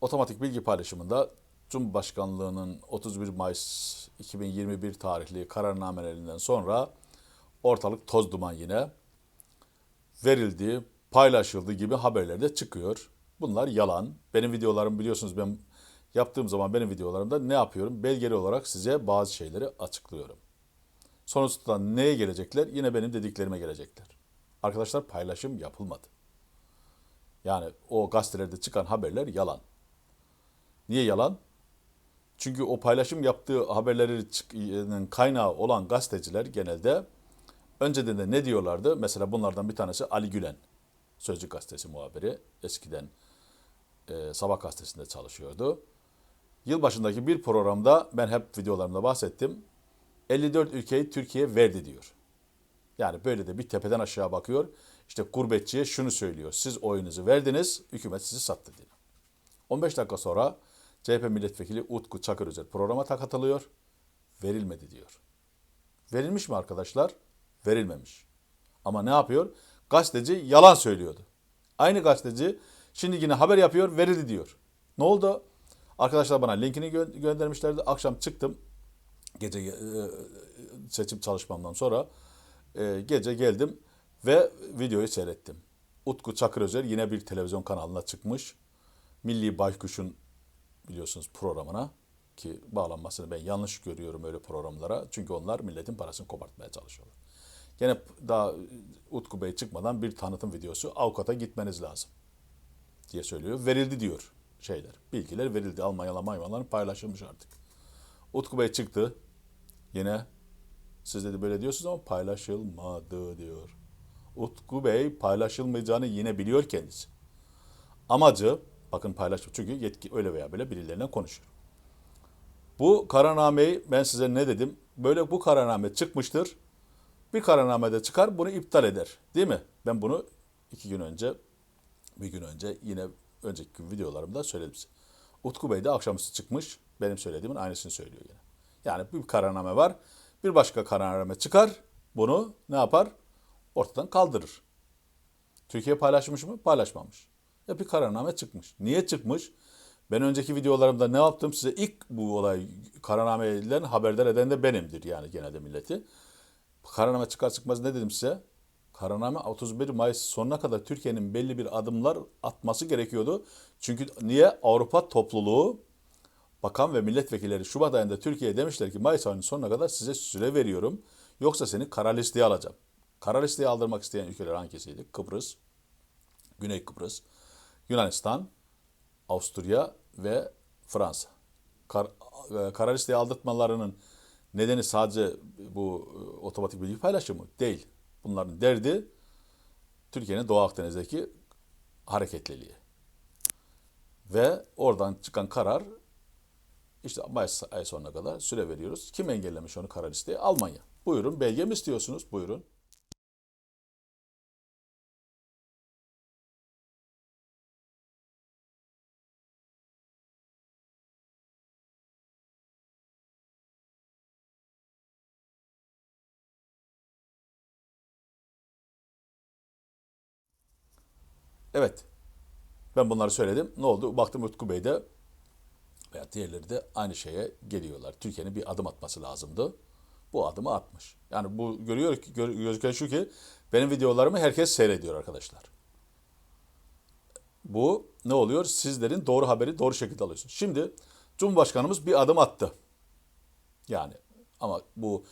otomatik bilgi paylaşımında Cumhurbaşkanlığının 31 Mayıs 2021 tarihli kararnamelerinden sonra ortalık toz duman yine verildi, paylaşıldı gibi haberler de çıkıyor. Bunlar yalan. Benim videolarım biliyorsunuz ben yaptığım zaman benim videolarımda ne yapıyorum? Belgeli olarak size bazı şeyleri açıklıyorum. Sonuçta neye gelecekler? Yine benim dediklerime gelecekler. Arkadaşlar paylaşım yapılmadı. Yani o gazetelerde çıkan haberler yalan. Niye yalan? Çünkü o paylaşım yaptığı haberlerin kaynağı olan gazeteciler genelde önceden de ne diyorlardı? Mesela bunlardan bir tanesi Ali Gülen. Sözcü gazetesi muhabiri. Eskiden e, Sabah gazetesinde çalışıyordu. Yılbaşındaki bir programda ben hep videolarımda bahsettim. 54 ülkeyi Türkiye verdi diyor. Yani böyle de bir tepeden aşağı bakıyor. İşte gurbetçiye şunu söylüyor. Siz oyunuzu verdiniz, hükümet sizi sattı diyor. 15 dakika sonra CHP milletvekili Utku Çakırözer programa katılıyor. Verilmedi diyor. Verilmiş mi arkadaşlar? Verilmemiş. Ama ne yapıyor? Gazeteci yalan söylüyordu. Aynı gazeteci şimdi yine haber yapıyor, verildi diyor. Ne oldu? Arkadaşlar bana linkini gö- göndermişlerdi. Akşam çıktım. Gece e, seçim çalışmamdan sonra e, gece geldim ve videoyu seyrettim. Utku Çakırözer yine bir televizyon kanalına çıkmış. Milli Baykuş'un biliyorsunuz programına ki bağlanmasını ben yanlış görüyorum öyle programlara. Çünkü onlar milletin parasını kopartmaya çalışıyorlar. Gene daha Utku Bey çıkmadan bir tanıtım videosu avukata gitmeniz lazım diye söylüyor. Verildi diyor şeyler. Bilgiler verildi. Almanyalı maymanların paylaşılmış artık. Utku Bey çıktı. Yine siz dedi böyle diyorsunuz ama paylaşılmadı diyor. Utku Bey paylaşılmayacağını yine biliyor kendisi. Amacı bakın paylaşım çünkü yetki öyle veya böyle birileriyle konuşuyor. Bu kararnameyi ben size ne dedim? Böyle bu kararname çıkmıştır. Bir kararnamede çıkar bunu iptal eder. Değil mi? Ben bunu iki gün önce bir gün önce yine önceki videolarımda söyledim size. Utku Bey de akşamüstü çıkmış. Benim söylediğimin aynısını söylüyor yine. Yani bir kararname var. Bir başka kararname çıkar. Bunu ne yapar? Ortadan kaldırır. Türkiye paylaşmış mı? Paylaşmamış. Ya bir kararname çıkmış. Niye çıkmış? Ben önceki videolarımda ne yaptım size? ilk bu olay kararname edilen haberdar eden de benimdir yani genelde milleti. Kararname çıkar çıkmaz ne dedim size? Kararname 31 Mayıs sonuna kadar Türkiye'nin belli bir adımlar atması gerekiyordu. Çünkü niye? Avrupa topluluğu bakan ve milletvekilleri Şubat ayında Türkiye'ye demişler ki Mayıs ayının sonuna kadar size süre veriyorum. Yoksa seni kara listeye alacağım. Kara listeye aldırmak isteyen ülkeler hangisiydi? Kıbrıs, Güney Kıbrıs, Yunanistan, Avusturya ve Fransa. Kar, e, kara listeye aldırtmalarının nedeni sadece bu e, otomatik bilgi paylaşımı değil. Bunların derdi Türkiye'nin Doğu Akdeniz'deki hareketliliği. Ve oradan çıkan karar işte Mayıs ay sonuna kadar süre veriyoruz. Kim engellemiş onu kara listeye? Almanya. Buyurun belge mi istiyorsunuz? Buyurun. Evet. Ben bunları söyledim. Ne oldu? Baktım Utku Bey de veya diğerleri de aynı şeye geliyorlar. Türkiye'nin bir adım atması lazımdı. Bu adımı atmış. Yani bu görüyor ki gör, gözüken şu ki benim videolarımı herkes seyrediyor arkadaşlar. Bu ne oluyor? Sizlerin doğru haberi doğru şekilde alıyorsunuz. Şimdi Cumhurbaşkanımız bir adım attı. Yani ama bu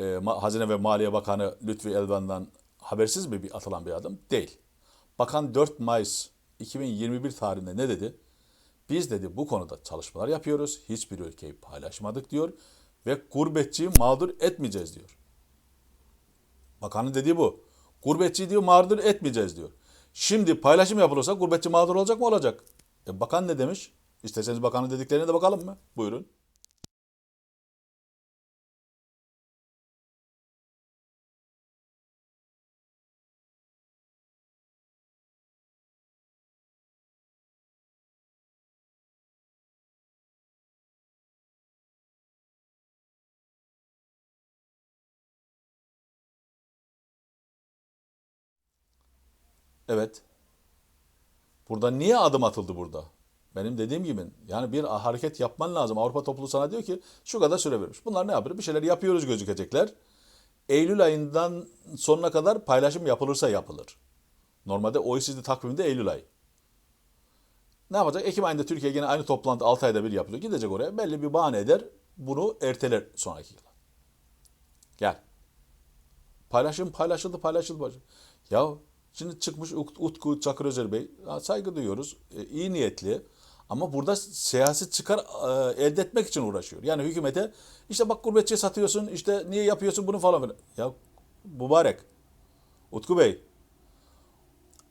e, Hazine ve Maliye Bakanı Lütfi Elvan'dan habersiz mi bir atılan bir adım? Değil. Bakan 4 Mayıs 2021 tarihinde ne dedi? Biz dedi bu konuda çalışmalar yapıyoruz. Hiçbir ülkeyi paylaşmadık diyor ve gurbetçiyi mağdur etmeyeceğiz diyor. Bakanın dediği bu. Gurbetçiyi diyor mağdur etmeyeceğiz diyor. Şimdi paylaşım yapılırsa gurbetçi mağdur olacak mı? Olacak. E, bakan ne demiş? İsterseniz bakanın dediklerine de bakalım mı? Buyurun. Evet. Burada niye adım atıldı burada? Benim dediğim gibi yani bir hareket yapman lazım. Avrupa topluluğu sana diyor ki şu kadar süre vermiş. Bunlar ne yapıyor? Bir şeyler yapıyoruz gözükecekler. Eylül ayından sonuna kadar paylaşım yapılırsa yapılır. Normalde OECD takviminde Eylül ayı. Ne yapacak? Ekim ayında Türkiye yine aynı toplantı 6 ayda bir yapılıyor. Gidecek oraya belli bir bahane eder. Bunu erteler sonraki yıla. Gel. Paylaşım paylaşıldı paylaşıldı. Ya şimdi çıkmış Ut- Utku Çakır Özer Bey saygı duyuyoruz. E, iyi niyetli. Ama burada siyasi çıkar e, elde etmek için uğraşıyor. Yani hükümete işte bak gurbetçiye satıyorsun işte niye yapıyorsun bunu falan filan. Ya mübarek. Utku Bey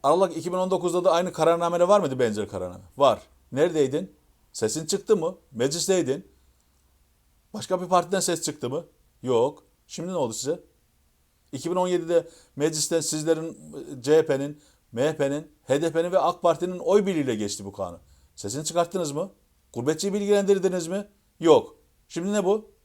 Aralık 2019'da da aynı kararnamede var mıydı benzer kararname? Var. Neredeydin? Sesin çıktı mı? Meclisteydin. Başka bir partiden ses çıktı mı? Yok. Şimdi ne oldu size? 2017'de meclisten sizlerin CHP'nin, MHP'nin, HDP'nin ve AK Parti'nin oy birliğiyle geçti bu kanun. Sesini çıkarttınız mı? Gurbetçiyi bilgilendirdiniz mi? Yok. Şimdi ne bu?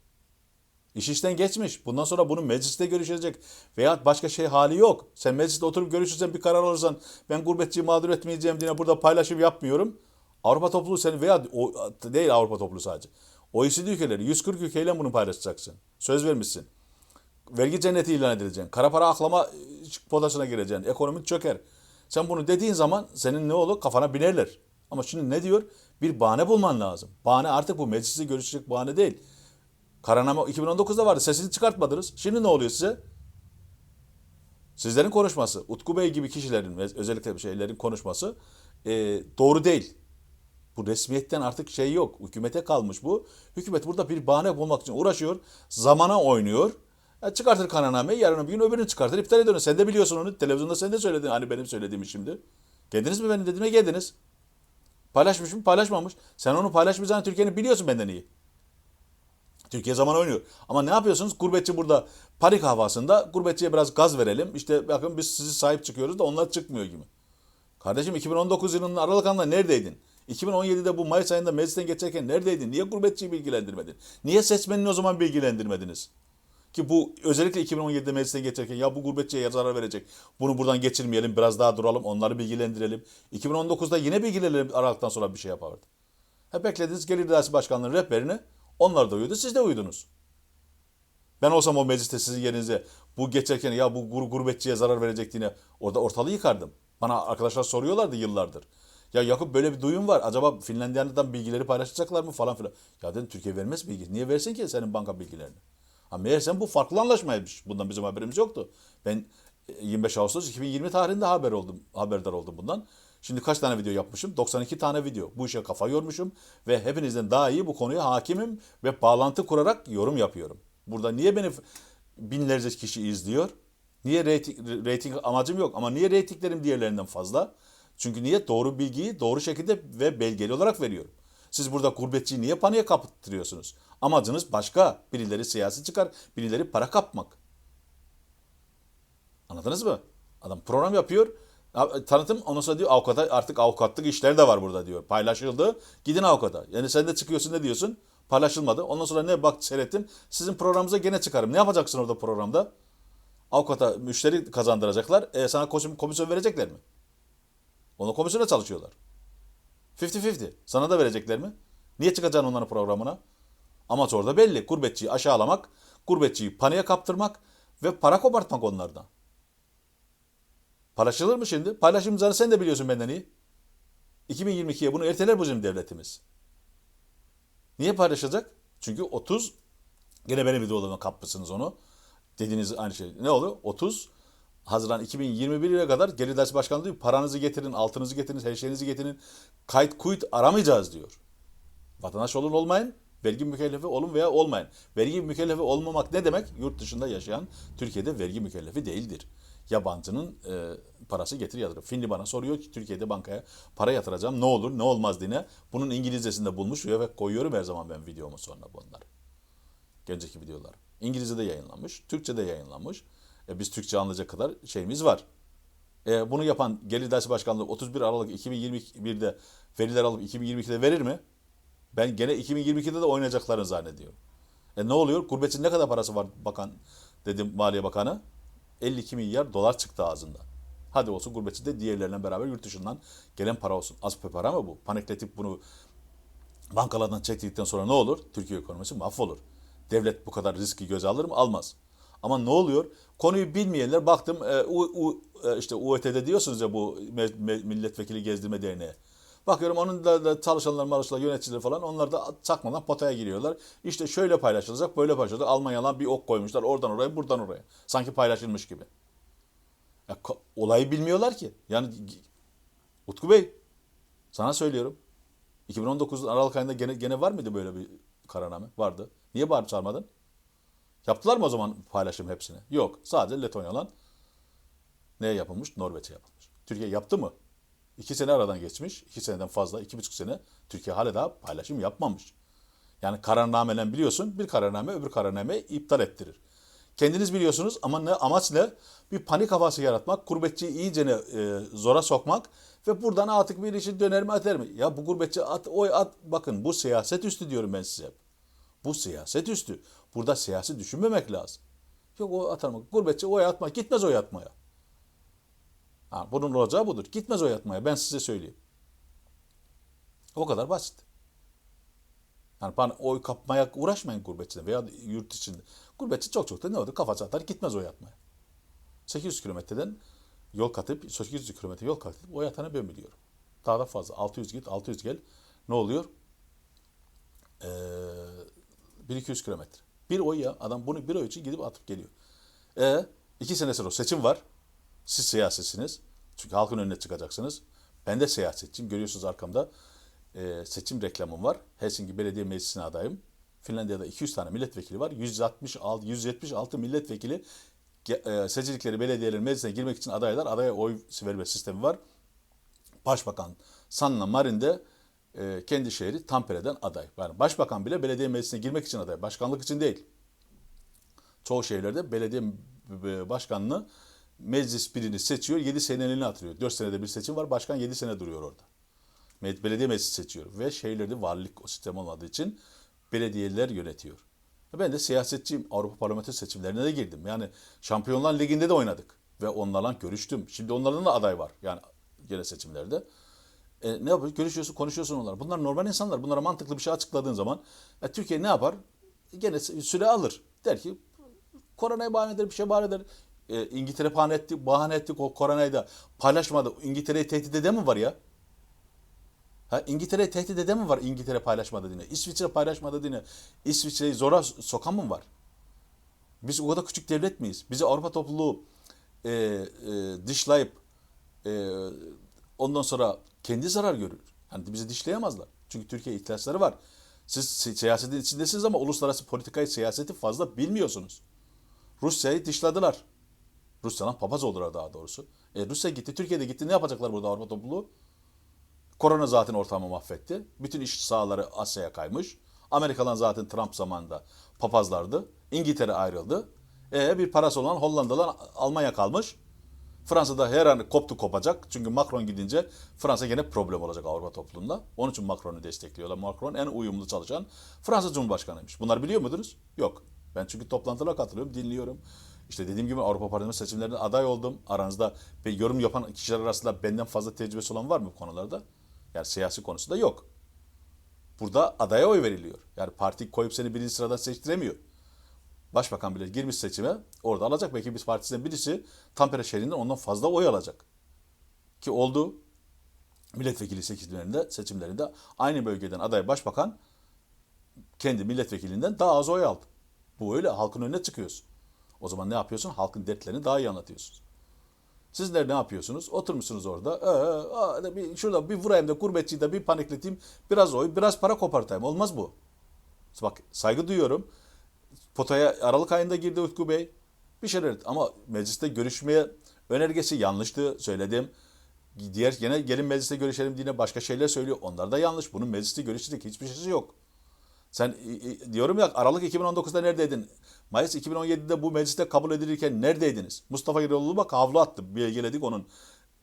İş işten geçmiş. Bundan sonra bunu mecliste görüşecek veya başka şey hali yok. Sen mecliste oturup görüşürsen bir karar alırsan ben gurbetçiyi mağdur etmeyeceğim diye burada paylaşım yapmıyorum. Avrupa topluluğu seni veya o, değil Avrupa topluluğu sadece. OECD ülkeleri 140 ülkeyle bunu paylaşacaksın. Söz vermişsin. Vergi cenneti ilan edileceksin. Kara para aklama e, potasına gireceksin. Ekonomi çöker. Sen bunu dediğin zaman senin ne olur? Kafana binerler. Ama şimdi ne diyor? Bir bahane bulman lazım. Bahane artık bu mecliste görüşecek bahane değil. Kararname 2019'da vardı. Sesini çıkartmadınız. Şimdi ne oluyor size? Sizlerin konuşması, Utku Bey gibi kişilerin ve özellikle şeylerin konuşması e, doğru değil. Bu resmiyetten artık şey yok. Hükümete kalmış bu. Hükümet burada bir bahane bulmak için uğraşıyor. Zamana oynuyor. Ya çıkartır kararnameyi yarın bir gün öbürünü çıkartır iptal ediyor. Sen de biliyorsun onu. Televizyonda sen de söyledin. Hani benim söylediğimi şimdi. Geldiniz mi benim dediğime geldiniz. Paylaşmış mı paylaşmamış. Sen onu paylaşmayacağını Türkiye'nin biliyorsun benden iyi. Türkiye zaman oynuyor. Ama ne yapıyorsunuz? Gurbetçi burada panik havasında gurbetçiye biraz gaz verelim. İşte bakın biz sizi sahip çıkıyoruz da onlar çıkmıyor gibi. Kardeşim 2019 yılının Aralık ayında neredeydin? 2017'de bu Mayıs ayında meclisten geçerken neredeydin? Niye gurbetçiyi bilgilendirmedin? Niye seçmenini o zaman bilgilendirmediniz? Ki bu özellikle 2017'de meclisten geçerken ya bu gurbetçiye zarar verecek. Bunu buradan geçirmeyelim biraz daha duralım onları bilgilendirelim. 2019'da yine bilgilenelim Aralık'tan sonra bir şey yapardı. Hep beklediniz Gelir İdaresi Başkanlığı'nın rehberini onlar da uyudu siz de uyudunuz. Ben olsam o mecliste sizin yerinize bu geçerken ya bu gur- gurbetçiye zarar verecek diye orada ortalığı yıkardım. Bana arkadaşlar soruyorlardı yıllardır. Ya Yakup böyle bir duyum var. Acaba Finlandiya'dan bilgileri paylaşacaklar mı falan filan. Ya dedim Türkiye vermez bilgi. Niye versin ki senin banka bilgilerini? Ha meğersem bu farklı anlaşmaymış. Bundan bizim haberimiz yoktu. Ben e, 25 Ağustos 2020 tarihinde haber oldum, haberdar oldum bundan. Şimdi kaç tane video yapmışım? 92 tane video. Bu işe kafa yormuşum ve hepinizden daha iyi bu konuya hakimim ve bağlantı kurarak yorum yapıyorum. Burada niye beni binlerce kişi izliyor? Niye reyting, reyting amacım yok ama niye reytinglerim diğerlerinden fazla? Çünkü niye doğru bilgiyi doğru şekilde ve belgeli olarak veriyorum. Siz burada gurbetçiyi niye paniğe kaptırıyorsunuz? Amacınız başka. Birileri siyasi çıkar, birileri para kapmak. Anladınız mı? Adam program yapıyor. Tanıtım ondan sonra diyor avukata artık avukatlık işleri de var burada diyor. Paylaşıldı. Gidin avukata. Yani sen de çıkıyorsun ne diyorsun? Paylaşılmadı. Ondan sonra ne bak seyrettim. Sizin programınıza gene çıkarım. Ne yapacaksın orada programda? Avukata müşteri kazandıracaklar. E, sana komisyon, verecekler mi? Onu komisyona çalışıyorlar. 50-50. Sana da verecekler mi? Niye çıkacaksın onların programına? Amaç orada belli. Gurbetçiyi aşağılamak, gurbetçiyi paniğe kaptırmak ve para kopartmak onlardan. Paylaşılır mı şimdi? Paylaşımcıları sen de biliyorsun benden iyi. 2022'ye bunu erteler bizim devletimiz. Niye paylaşacak? Çünkü 30 gene benim videolarıma kapmışsınız onu. Dediğiniz aynı şey. Ne oluyor? 30 Haziran 2021'e kadar Gelir İdaresi Başkanlığı diyor paranızı getirin, altınızı getirin, her şeyinizi getirin. Kayıt kuyut aramayacağız diyor. Vatandaş olun olmayın, vergi mükellefi olun veya olmayın. Vergi mükellefi olmamak ne demek? Yurt dışında yaşayan Türkiye'de vergi mükellefi değildir. Yabancının e, parası getir yatırır. Finli bana soruyor ki Türkiye'de bankaya para yatıracağım ne olur ne olmaz diye. Bunun İngilizcesinde bulmuş ve koyuyorum her zaman ben videomu sonra bunları. Önceki videolar. İngilizce'de yayınlanmış, Türkçe'de yayınlanmış. E, biz Türkçe anlayacak kadar şeyimiz var. E, bunu yapan Gelir İdaresi Başkanlığı 31 Aralık 2021'de veriler alıp 2022'de verir mi? Ben gene 2022'de de oynayacaklarını zannediyorum. E ne oluyor? Gurbetçinin ne kadar parası var bakan dedim Maliye Bakanı? 52 milyar dolar çıktı ağzından. Hadi olsun gurbetçi de diğerlerine beraber yurt dışından gelen para olsun. Az bir para mı bu? Panikletip bunu bankalardan çektikten sonra ne olur? Türkiye ekonomisi mahvolur. Devlet bu kadar riski göze alır mı? Almaz. Ama ne oluyor? Konuyu bilmeyenler baktım e, U, U, e, işte UET'de diyorsunuz ya bu me- me- milletvekili gezdirme derneği. Bakıyorum onun da, da çalışanlar, marşlar, yöneticiler falan onlar da çakmadan potaya giriyorlar. İşte şöyle paylaşılacak, böyle paylaşılacak. Almanyadan bir ok koymuşlar oradan oraya, buradan oraya. Sanki paylaşılmış gibi. Ya, olayı bilmiyorlar ki. Yani Utku Bey, sana söylüyorum. 2019 Aralık ayında gene, gene var mıydı böyle bir kararname? Vardı. Niye bağırıp çağırmadın? Yaptılar mı o zaman paylaşım hepsini? Yok. Sadece Letonya'dan neye yapılmış? Norveç'e yapılmış. Türkiye yaptı mı? İki sene aradan geçmiş. iki seneden fazla, iki buçuk sene Türkiye hala daha paylaşım yapmamış. Yani kararnameyle biliyorsun bir kararname öbür kararnameyi iptal ettirir. Kendiniz biliyorsunuz ama ne amaç ne? Bir panik havası yaratmak, gurbetçiyi iyice e, zora sokmak ve buradan artık bir işin döner mi atar mı? Ya bu gurbetçi at, oy at. Bakın bu siyaset üstü diyorum ben size. Bu siyaset üstü. Burada siyasi düşünmemek lazım. Yok o mı? Gurbetçi oy atma. Gitmez oy atmaya. Ha, bunun olacağı budur. Gitmez oy atmaya. Ben size söyleyeyim. O kadar basit. Yani bana oy kapmaya uğraşmayın gurbetçiden veya yurt içinde. Gurbetçi çok çok da ne oldu? Kafası atar gitmez oy atmaya. 800 kilometreden yol kat edip 800 kilometre yol kat edip oy atanı ben biliyorum. Daha da fazla. 600 git 600 gel. Ne oluyor? Ee, 1200 kilometre. Bir oy ya. Adam bunu bir oy için gidip atıp geliyor. E iki sene sonra seçim var. Siz siyasetçisiniz. Çünkü halkın önüne çıkacaksınız. Ben de siyasetçiyim. Görüyorsunuz arkamda e, seçim reklamım var. Helsinki Belediye Meclisi'ne adayım. Finlandiya'da 200 tane milletvekili var. 166, 176 milletvekili e, seçildikleri belediyelerin meclisine girmek için adaylar. Adaya oy verme sistemi var. Başbakan Sanna Marin de e, kendi şehri Tampere'den aday. Yani başbakan bile belediye meclisine girmek için aday. Başkanlık için değil. Çoğu şehirlerde belediye e, başkanını meclis birini seçiyor, 7 seneliğine atılıyor. 4 senede bir seçim var, başkan 7 sene duruyor orada. Belediye meclisi seçiyor ve şehirlerde valilik o sistem olmadığı için belediyeler yönetiyor. Ben de siyasetçiyim. Avrupa Parlamento seçimlerine de girdim. Yani Şampiyonlar Ligi'nde de oynadık. Ve onlarla görüştüm. Şimdi onların da aday var. Yani gene seçimlerde. E, ne yapıyor? Görüşüyorsun, konuşuyorsun onlarla. Bunlar normal insanlar. Bunlara mantıklı bir şey açıkladığın zaman e, Türkiye ne yapar? Gene süre alır. Der ki koronaya bahane eder, bir şey bahane eder. E, İngiltere bahane etti, bahane etti o koronayı da paylaşmadı. İngiltere'yi tehdit eden mi var ya? Ha, İngiltere'yi tehdit eden mi var İngiltere paylaşmadı diye? İsviçre paylaşmadı diye. İsviçre'yi zora sokan mı var? Biz o kadar küçük devlet miyiz? Bizi Avrupa topluluğu e, e, dışlayıp e, ondan sonra kendi zarar görür. Hani bizi dışlayamazlar. Çünkü Türkiye ihtiyaçları var. Siz si- siyasetin içindesiniz ama uluslararası politikayı, siyaseti fazla bilmiyorsunuz. Rusya'yı dışladılar. Rusya'dan papaz oldular daha doğrusu. E, Rusya gitti, Türkiye'de gitti. Ne yapacaklar burada Avrupa topluluğu? Korona zaten ortamı mahvetti. Bütün iş sahaları Asya'ya kaymış. Amerika'dan zaten Trump zamanında papazlardı. İngiltere ayrıldı. E bir parası olan Hollanda'dan Almanya kalmış. Fransa'da her an koptu kopacak. Çünkü Macron gidince Fransa gene problem olacak Avrupa topluluğunda. Onun için Macron'u destekliyorlar. Macron en uyumlu çalışan Fransa Cumhurbaşkanıymış. Bunlar biliyor muydunuz? Yok. Ben çünkü toplantılara katılıyorum, dinliyorum. İşte dediğim gibi Avrupa Parlamento seçimlerinde aday oldum. Aranızda bir yorum yapan kişiler arasında benden fazla tecrübesi olan var mı bu konularda? Yani siyasi konusunda yok. Burada adaya oy veriliyor. Yani parti koyup seni birinci sıradan seçtiremiyor. Başbakan bile girmiş seçime orada alacak. Belki biz partisinden birisi Tampere şehrinden ondan fazla oy alacak. Ki oldu. Milletvekili seçimlerinde, seçimlerinde aynı bölgeden aday başbakan kendi milletvekilinden daha az oy aldı. Bu öyle halkın önüne çıkıyorsun. O zaman ne yapıyorsun? Halkın dertlerini daha iyi anlatıyorsun. Sizler ne yapıyorsunuz? Oturmuşsunuz orada. Ee, aa, bir, şurada bir vurayım da gurbetçiyi de bir panikleteyim. Biraz oy, biraz para kopartayım. Olmaz bu. Bak saygı duyuyorum. Potaya Aralık ayında girdi Utku Bey. Bir şeyler ama mecliste görüşmeye önergesi yanlıştı söyledim. Diğer gene gelin mecliste görüşelim diye başka şeyler söylüyor. Onlar da yanlış. Bunun mecliste görüşecek hiçbir şeysi yok. Sen diyorum ya Aralık 2019'da neredeydin? Mayıs 2017'de bu mecliste kabul edilirken neredeydiniz? Mustafa Eroğlu bak havlu attı. Bilgiledik onun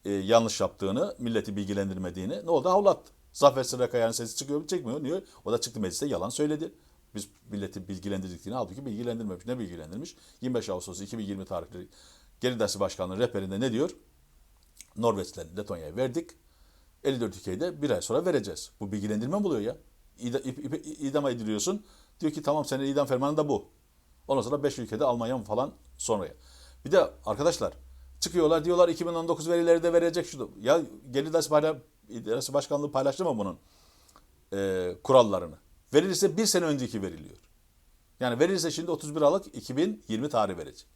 e, yanlış yaptığını, milleti bilgilendirmediğini. Ne oldu? Havlu attı. Zafer Sırakaya'nın sesi çıkıyor mu? Çekmiyor. Niye? O da çıktı mecliste yalan söyledi. Biz milleti bilgilendirdiklerini halbuki bilgilendirmemiş. Ne bilgilendirmiş? 25 Ağustos 2020 tarihli Geri Dersi Başkanlığı rehberinde ne diyor? Norveç'le Letonya'ya verdik. 54 ülkeyi de bir ay sonra vereceğiz. Bu bilgilendirme mi oluyor ya? İda, ip- ip- idama ediliyorsun. Diyor ki tamam senin idam fermanı da bu. Ondan sonra 5 ülkede Almanya falan sonraya. Bir de arkadaşlar çıkıyorlar diyorlar 2019 verileri de verecek şu. Ya Payla- İdaresi Başkanlığı paylaştı mı bunun e, kurallarını? Verilirse bir sene önceki veriliyor. Yani verilirse şimdi 31 Aralık 2020 tarihi verecek.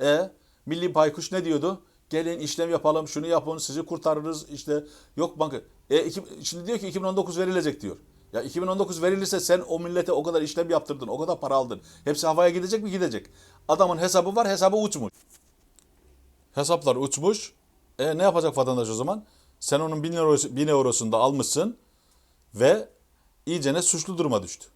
E Milli Baykuş ne diyordu? Gelin işlem yapalım, şunu yapın, sizi kurtarırız işte yok banka. E iki- şimdi diyor ki 2019 verilecek diyor. Ya 2019 verilirse sen o millete o kadar işlem yaptırdın, o kadar para aldın. Hepsi havaya gidecek mi? Gidecek. Adamın hesabı var, hesabı uçmuş. Hesaplar uçmuş. E ne yapacak vatandaş o zaman? Sen onun 1000 eurosu, 1000 eurosunu da almışsın ve iyicene suçlu duruma düştü.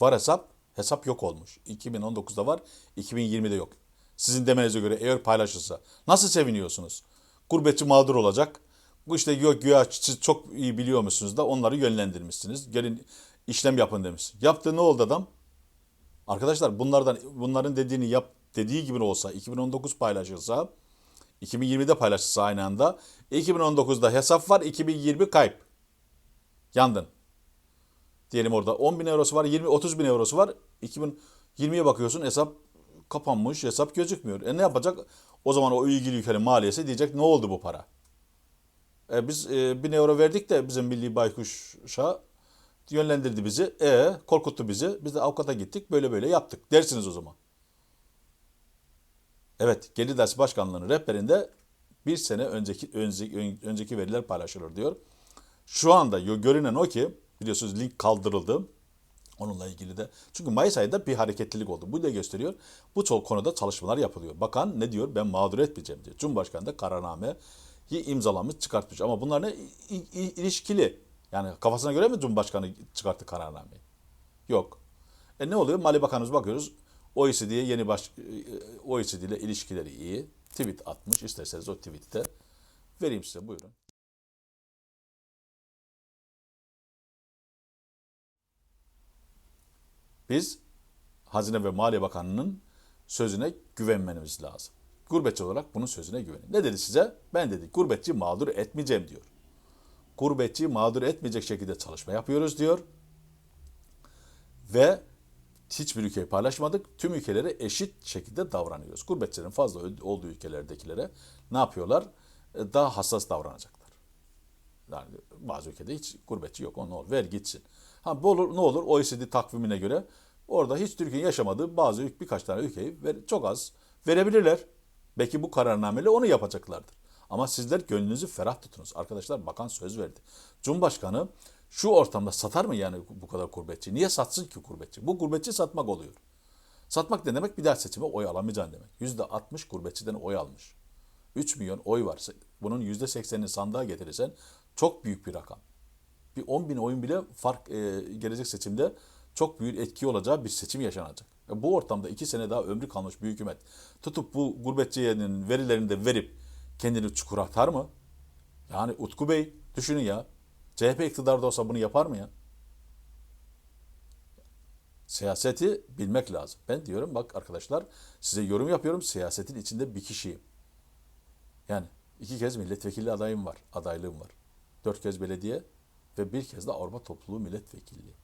Var hesap, hesap yok olmuş. 2019'da var, 2020'de yok. Sizin demenize göre eğer paylaşılsa nasıl seviniyorsunuz? Gurbetçi mağdur olacak. Bu işte yok güya siz çok iyi biliyor musunuz da onları yönlendirmişsiniz. Gelin işlem yapın demiş. Yaptı ne oldu adam? Arkadaşlar bunlardan bunların dediğini yap dediği gibi olsa 2019 paylaşılsa 2020'de paylaşılsa aynı anda 2019'da hesap var 2020 kayıp. Yandın. Diyelim orada 10 bin eurosu var 20 30 bin eurosu var 2020'ye bakıyorsun hesap kapanmış hesap gözükmüyor. E ne yapacak? O zaman o ilgili ülkenin maliyesi diyecek ne oldu bu para? E biz e, 1000 euro verdik de bizim milli baykuşa yönlendirdi bizi. E korkuttu bizi. Biz de avukata gittik. Böyle böyle yaptık. Dersiniz o zaman. Evet, Gelir İdaresi Başkanlığı'nın rehberinde bir sene önceki önceki, önceki veriler paylaşılır diyor. Şu anda görünen o ki biliyorsunuz link kaldırıldı. Onunla ilgili de. Çünkü Mayıs ayında bir hareketlilik oldu. Bu da gösteriyor. Bu çok konuda çalışmalar yapılıyor. Bakan ne diyor? Ben mağdur etmeyeceğim diyor. Cumhurbaşkanı da kararnameyi imzalamış çıkartmış. Ama bunlar ne? İlişkili. Yani kafasına göre mi Cumhurbaşkanı çıkarttı kararnameyi? Yok. E ne oluyor? Mali Bakanımız bakıyoruz. OECD'ye yeni baş e, OECD ile ilişkileri iyi. Tweet atmış. İsterseniz o tweet'i de vereyim size. Buyurun. Biz Hazine ve Maliye Bakanı'nın sözüne güvenmemiz lazım. Gurbetçi olarak bunun sözüne güvenin. Ne dedi size? Ben dedi gurbetçi mağdur etmeyeceğim diyor. Gurbetçi mağdur etmeyecek şekilde çalışma yapıyoruz diyor. Ve hiçbir ülkeyi paylaşmadık. Tüm ülkelere eşit şekilde davranıyoruz. Gurbetçilerin fazla olduğu ülkelerdekilere ne yapıyorlar? E, Daha hassas davranacaklar. Yani bazı ülkede hiç gurbetçi yok. O ne olur? Ver gitsin. Ha bu olur, ne olur? OECD takvimine göre orada hiç Türkiye'nin yaşamadığı bazı birkaç tane ülkeyi ver, çok az verebilirler. Belki bu kararnameyle onu yapacaklardır. Ama sizler gönlünüzü ferah tutunuz. Arkadaşlar bakan söz verdi. Cumhurbaşkanı şu ortamda satar mı yani bu kadar gurbetçi? Niye satsın ki gurbetçi? Bu gurbetçi satmak oluyor. Satmak ne demek? Bir daha seçime oy alamayacaksın demek. Yüzde 60 gurbetçiden oy almış. 3 milyon oy varsa bunun yüzde 80'ini sandığa getirirsen çok büyük bir rakam. Bir 10 bin oyun bile fark e, gelecek seçimde çok büyük etki olacağı bir seçim yaşanacak. E, bu ortamda iki sene daha ömrü kalmış bir hükümet tutup bu gurbetçinin verilerini de verip kendini çukura atar mı? Yani Utku Bey düşünün ya. CHP iktidarda olsa bunu yapar mı ya? Siyaseti bilmek lazım. Ben diyorum bak arkadaşlar size yorum yapıyorum. Siyasetin içinde bir kişiyim. Yani iki kez milletvekili adayım var, adaylığım var. Dört kez belediye ve bir kez de Avrupa Topluluğu milletvekilliği.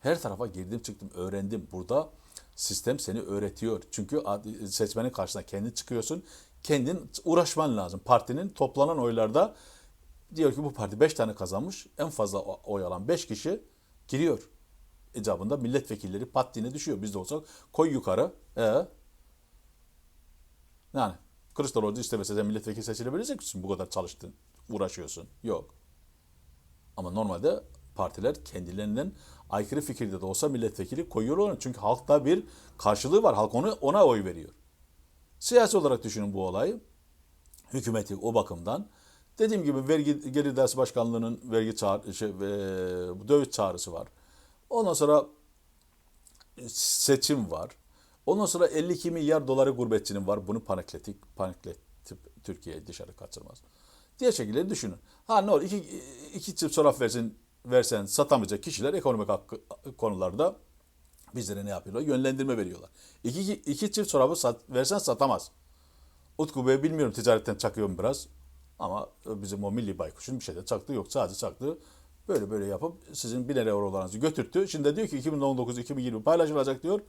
Her tarafa girdim çıktım, öğrendim. Burada sistem seni öğretiyor. Çünkü seçmenin karşısına kendin çıkıyorsun. Kendin uğraşman lazım. Partinin toplanan oylarda diyor ki bu parti 5 tane kazanmış. En fazla oy alan 5 kişi giriyor. İcabında milletvekilleri patliğine düşüyor. Biz de olsak koy yukarı. E yani Kılıçdaroğlu istemese sen milletvekili seçilebilecek misin? Bu kadar çalıştın, uğraşıyorsun. Yok. Ama normalde partiler kendilerinden aykırı fikirde de olsa milletvekili koyuyorlar. Çünkü halkta bir karşılığı var. Halk onu, ona oy veriyor. Siyasi olarak düşünün bu olayı. Hükümeti o bakımdan. Dediğim gibi vergi gelir ders başkanlığının vergi çağrı, şey, e, döviz çağrısı var. Ondan sonra seçim var. Ondan sonra 52 milyar doları gurbetçinin var. Bunu panikletik, panikletip Türkiye'ye dışarı kaçırmaz. Diğer şekilde düşünün. Ha ne olur iki, iki çift çorap versin, versen satamayacak kişiler ekonomik hakkı, konularda bizlere ne yapıyorlar? Yönlendirme veriyorlar. İki, iki, çift çorabı sat, versen satamaz. Utku Bey bilmiyorum ticaretten çakıyorum biraz. Ama bizim o milli baykuşun bir şeyde çaktı yok. Sadece çaktı. Böyle böyle yapıp sizin 1000 eurolarınızı götürttü. Şimdi de diyor ki 2019-2020 paylaşılacak diyor.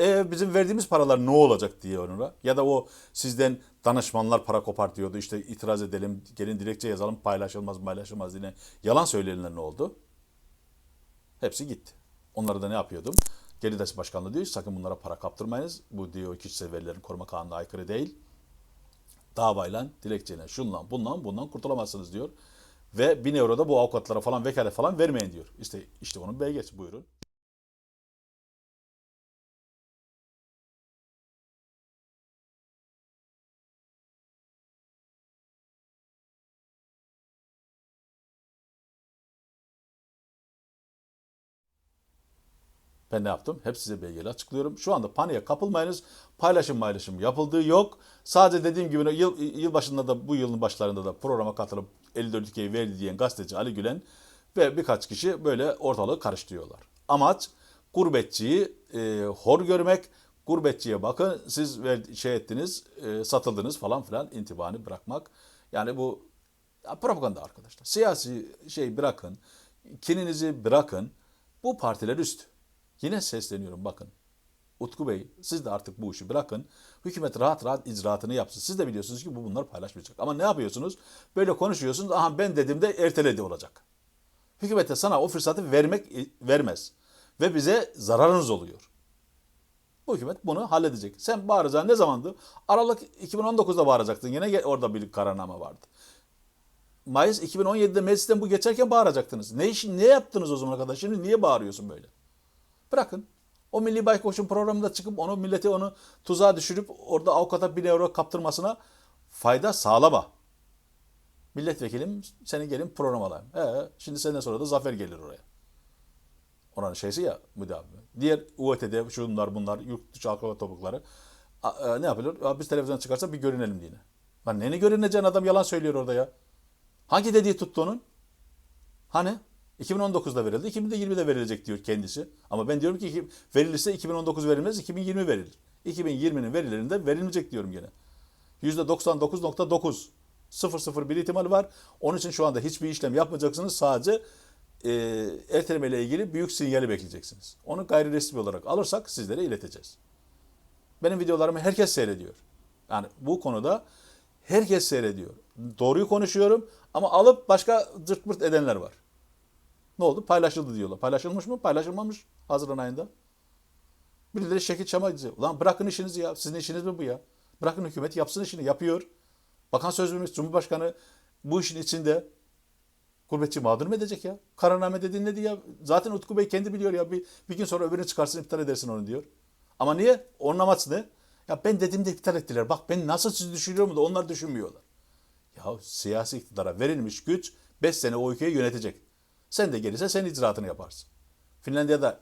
E bizim verdiğimiz paralar ne olacak diye onlara. Ya da o sizden danışmanlar para kopartıyordu. İşte itiraz edelim, gelin dilekçe yazalım paylaşılmaz paylaşılmaz diye. Yalan söyleyenler ne oldu? Hepsi gitti. Onları da ne yapıyordum? Geridaş Başkanlığı diyor sakın bunlara para kaptırmayınız. Bu diyor kişisel verilerin koruma kanununa aykırı değil. Davayla, dilekçeyle, şundan, bundan, bundan kurtulamazsınız diyor. Ve 1000 euro da bu avukatlara falan vekalet falan vermeyin diyor. İşte işte onun belgesi buyurun. Ben ne yaptım? Hep size belgeli açıklıyorum. Şu anda paniğe kapılmayınız. Paylaşım paylaşım yapıldığı yok. Sadece dediğim gibi yıl, yıl başında da bu yılın başlarında da programa katılıp 54 ülkeyi verdi diyen gazeteci Ali Gülen ve birkaç kişi böyle ortalığı karıştırıyorlar. Amaç gurbetçiyi e, hor görmek, gurbetçiye bakın siz ver, şey ettiniz, e, satıldınız falan filan intibanı bırakmak. Yani bu ya propaganda arkadaşlar. Siyasi şey bırakın, kininizi bırakın. Bu partiler üstü. Yine sesleniyorum bakın. Utku Bey siz de artık bu işi bırakın. Hükümet rahat rahat icraatını yapsın. Siz de biliyorsunuz ki bu bunlar paylaşmayacak. Ama ne yapıyorsunuz? Böyle konuşuyorsunuz. Aha ben dediğimde erteledi olacak. Hükümet de sana o fırsatı vermek vermez. Ve bize zararınız oluyor. Bu hükümet bunu halledecek. Sen bağıracaksın ne zamandı? Aralık 2019'da bağıracaktın. Yine orada bir kararname vardı. Mayıs 2017'de meclisten bu geçerken bağıracaktınız. Ne işin ne yaptınız o zamana kadar? Şimdi niye bağırıyorsun böyle? Bırakın. O Milli Baykoş'un programında çıkıp onu milleti onu tuzağa düşürüp orada avukata 1000 euro kaptırmasına fayda sağlama. Milletvekilim seni gelin program alayım. Ee, şimdi senden sonra da Zafer gelir oraya. Oranın şeysi ya müdavimi. Diğer UET'de şunlar bunlar yurt dışı akrobat topukları a, a, ne yapılır? A, biz televizyona çıkarsa bir görünelim diye. Lan neni görüneceğin adam yalan söylüyor orada ya. Hangi dediği tuttu onun? Hani? 2019'da verildi, 2020'de verilecek diyor kendisi. Ama ben diyorum ki verilirse 2019 verilmez, 2020 verilir. 2020'nin verilerinde verilmeyecek diyorum gene. %99.9 001 bir ihtimal var. Onun için şu anda hiçbir işlem yapmayacaksınız. Sadece e, erteleme ile ilgili büyük sinyali bekleyeceksiniz. Onu gayri resmi olarak alırsak sizlere ileteceğiz. Benim videolarımı herkes seyrediyor. Yani bu konuda herkes seyrediyor. Doğruyu konuşuyorum ama alıp başka zırt edenler var. Ne oldu? Paylaşıldı diyorlar. Paylaşılmış mı? Paylaşılmamış Haziran ayında. Birileri şekil çama diyor. Ulan bırakın işinizi ya. Sizin işiniz mi bu ya? Bırakın hükümet yapsın işini. Yapıyor. Bakan Sözcümüz, Cumhurbaşkanı bu işin içinde gurbetçi mağdur mu edecek ya? Kararnamede dinledi ya. Zaten Utku Bey kendi biliyor ya. Bir, bir gün sonra öbürünü çıkarsın iptal edersin onu diyor. Ama niye? Onun amaç ne? Ya ben dediğimde iptal ettiler. Bak ben nasıl sizi düşünüyorum da onlar düşünmüyorlar. Ya siyasi iktidara verilmiş güç 5 sene o ülkeyi yönetecek. Sen de gelirse sen icraatını yaparsın. Finlandiya'da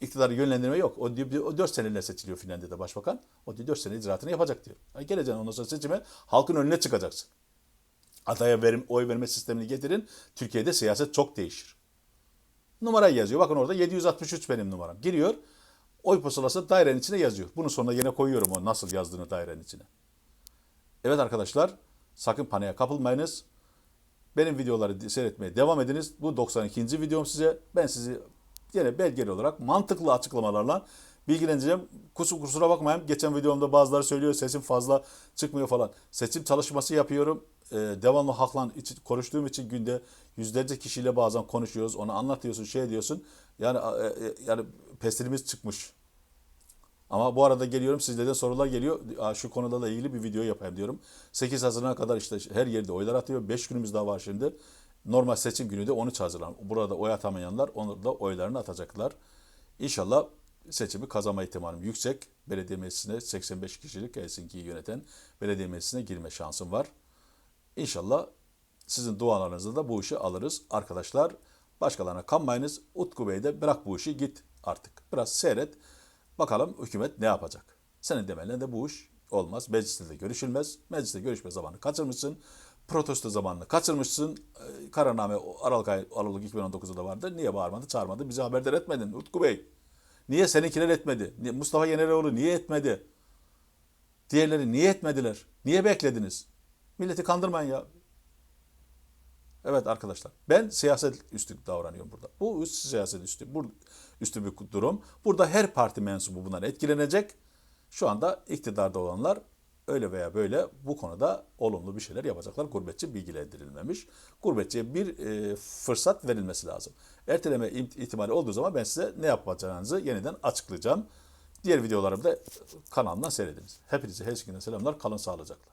iktidarı yönlendirme yok. O, diyor, o 4 seneyle seçiliyor Finlandiya'da başbakan. O diyor 4 sene icraatını yapacak diyor. Yani geleceksin ondan sonra seçime halkın önüne çıkacaksın. Adaya verim, oy verme sistemini getirin. Türkiye'de siyaset çok değişir. Numarayı yazıyor. Bakın orada 763 benim numaram. Giriyor. Oy pusulası dairenin içine yazıyor. Bunun sonuna yine koyuyorum o nasıl yazdığını dairenin içine. Evet arkadaşlar sakın paniğe kapılmayınız. Benim videoları seyretmeye devam ediniz. Bu 92. videom size. Ben sizi yine belgeli olarak mantıklı açıklamalarla bilgilendireceğim. Kusur, kusura bakmayın. Geçen videomda bazıları söylüyor sesim fazla çıkmıyor falan. Seçim çalışması yapıyorum. Ee, devamlı halkla için, konuştuğum için günde yüzlerce kişiyle bazen konuşuyoruz. Onu anlatıyorsun, şey diyorsun. Yani e, e, yani pestilimiz çıkmış. Ama bu arada geliyorum sizlerden sorular geliyor. Şu konuda da ilgili bir video yapayım diyorum. 8 Haziran'a kadar işte her yerde oylar atıyor. 5 günümüz daha var şimdi. Normal seçim günü de 13 Haziran. Burada oy atamayanlar onu da oylarını atacaklar. İnşallah seçimi kazanma ihtimalim yüksek. Belediye meclisine 85 kişilik Helsinki'yi yöneten belediye meclisine girme şansım var. İnşallah sizin dualarınızla da bu işi alırız. Arkadaşlar başkalarına kanmayınız. Utku Bey de bırak bu işi git artık. Biraz seyret. Bakalım hükümet ne yapacak? Senin demenle de bu iş olmaz. Mecliste de görüşülmez. Mecliste görüşme zamanını kaçırmışsın. Protesto zamanını kaçırmışsın. Ee, Kararname Aralık, ay, Aralık 2019'da da vardı. Niye bağırmadı, çağırmadı? Bizi haberdar etmedin Utku Bey. Niye seninkiler etmedi? Niye- Mustafa Yeneroğlu niye etmedi? Diğerleri niye etmediler? Niye beklediniz? Milleti kandırmayın ya. Evet arkadaşlar ben siyaset üstü davranıyorum burada. Bu üst siyaset üstü, bu üstü bir durum. Burada her parti mensubu bundan etkilenecek. Şu anda iktidarda olanlar öyle veya böyle bu konuda olumlu bir şeyler yapacaklar. Gurbetçi bilgilendirilmemiş. Gurbetçiye bir e, fırsat verilmesi lazım. Erteleme im- ihtimali olduğu zaman ben size ne yapacağınızı yeniden açıklayacağım. Diğer videolarımı da kanalımdan seyrediniz. Hepinize her selamlar. Kalın sağlıcakla.